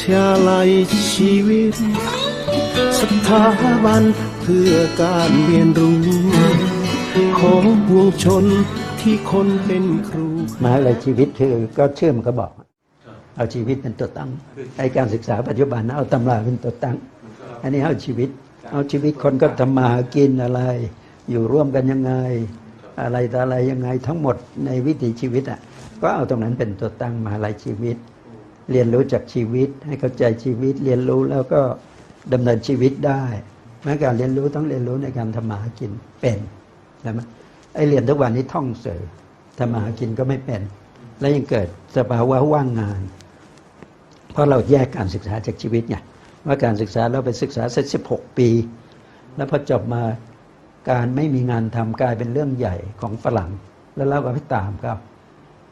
ทยาลัยชีวิต สถาบันเพื่อการเรียนรู้ ของปวงชนที่คนเป็นครูมหาลัยชีวิตคือก็เชื่อมก็บอก เอาชีวิตเป็นตัวตั้งไอการศึกษาปัจจุบันเอาตำราเป็นตัวตั้ง อันนี้เอาชีวิต เอาชีวิตคนก็ทำมาหากินอะไร อยู่ร่วมกันยังไง อะไรต่ออะไรยังไงทั้งหมดในวิถีชีวิตอะก็เอาตรงนั้นเป็นตัวตั้งมหาลัยชีวิต เรียนรู้จากชีวิต ให้เข้าใจชีวิต เรียนรู้แล้วก็ดำเนินชีวิตได้แม้การเรียนรู้ต้องเรียนรู้ในการทำมาหากินเป็นใช่ไหมไอเรียนทุกวันนี้ท่องเสือทำมาหากินก็ไม่เป็น แล้วยังเกิดสภาวะว่างงาน เพราะเราแยกการศึกษาจากชีวิตไงว่าการศึกษาเราไปศึกษาเสร็จสิบหกปี แล้วพอจบมาการไม่มีงานทำกลายเป็นเรื่องใหญ่ของฝรั่ง แล้วเราก็ไปตามครับ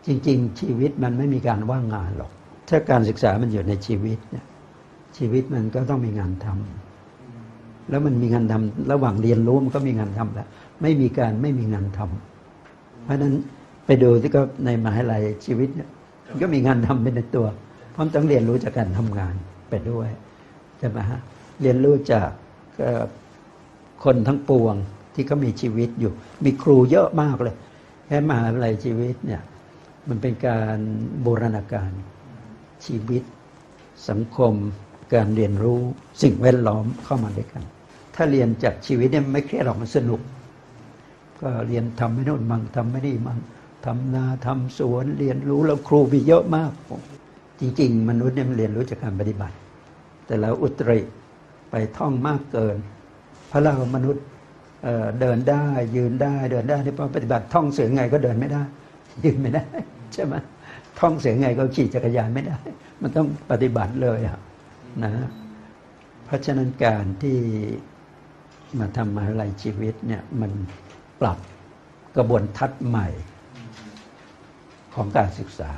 จริง ๆ ชีวิตมันไม่มีการว่างงานหรอก ถ้าการศึกษามันอยู่ในชีวิตเนี่ยชีวิตมันก็ต้องมีงานทำแล้วมันมีงานทำระหว่างเรียนรู้มันก็มีงานทำแล้วไม่มีการไม่มีงานทำเพราะฉะนั้นไปดูที่ก็ในมหาลัยชีวิตเนี่ยมันก็มีงานทำเป็นในตัวเพราะมันต้องเรียนรู้จากการทำงานไปด้วยใช่ไหมฮะเรียนรู้จากคนทั้งปวงที่เขามีชีวิตอยู่ มีครูเยอะมากเลยแค่มหาลัยชีวิตเนี่ยมันเป็นการบูรณาการ ชีวิต สังคม การเรียนรู้สิ่งแวดล้อมเข้ามาด้วยกัน ถ้าเรียนจากชีวิตเนี่ยไม่เครียดหรอกมันสนุก ก็เรียนทำไม่โน่นมั่งทำไม่นี่มั่งทำนาทำสวนเรียนรู้แล้วครูมีเยอะมาก จริง ๆ มนุษย์เนี่ยมันเรียนรู้จากการปฏิบัติ แต่เราอุตริไปท่องมากเกิน พระเรามนุษย์เเดินได้ยืนได้เดินได้ที่พอปฏิบัติท่องเสือไงก็เดินไม่ได้ ยืนไม่ได้ใช่ไหม ท่องเสือไงก็ขี่จักรยานไม่ได้ มันต้องปฏิบัติเลยอะนะ เพราะฉะนั้นการที่มาทำมหาลัยชีวิตเนี่ยมันปรับกระบวนทัศน์ใหม่ของการศึกษา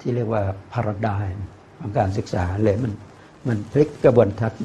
ที่เรียกว่า paradigm ของการศึกษาเลยมันมันพลิกกระบวนทัศน์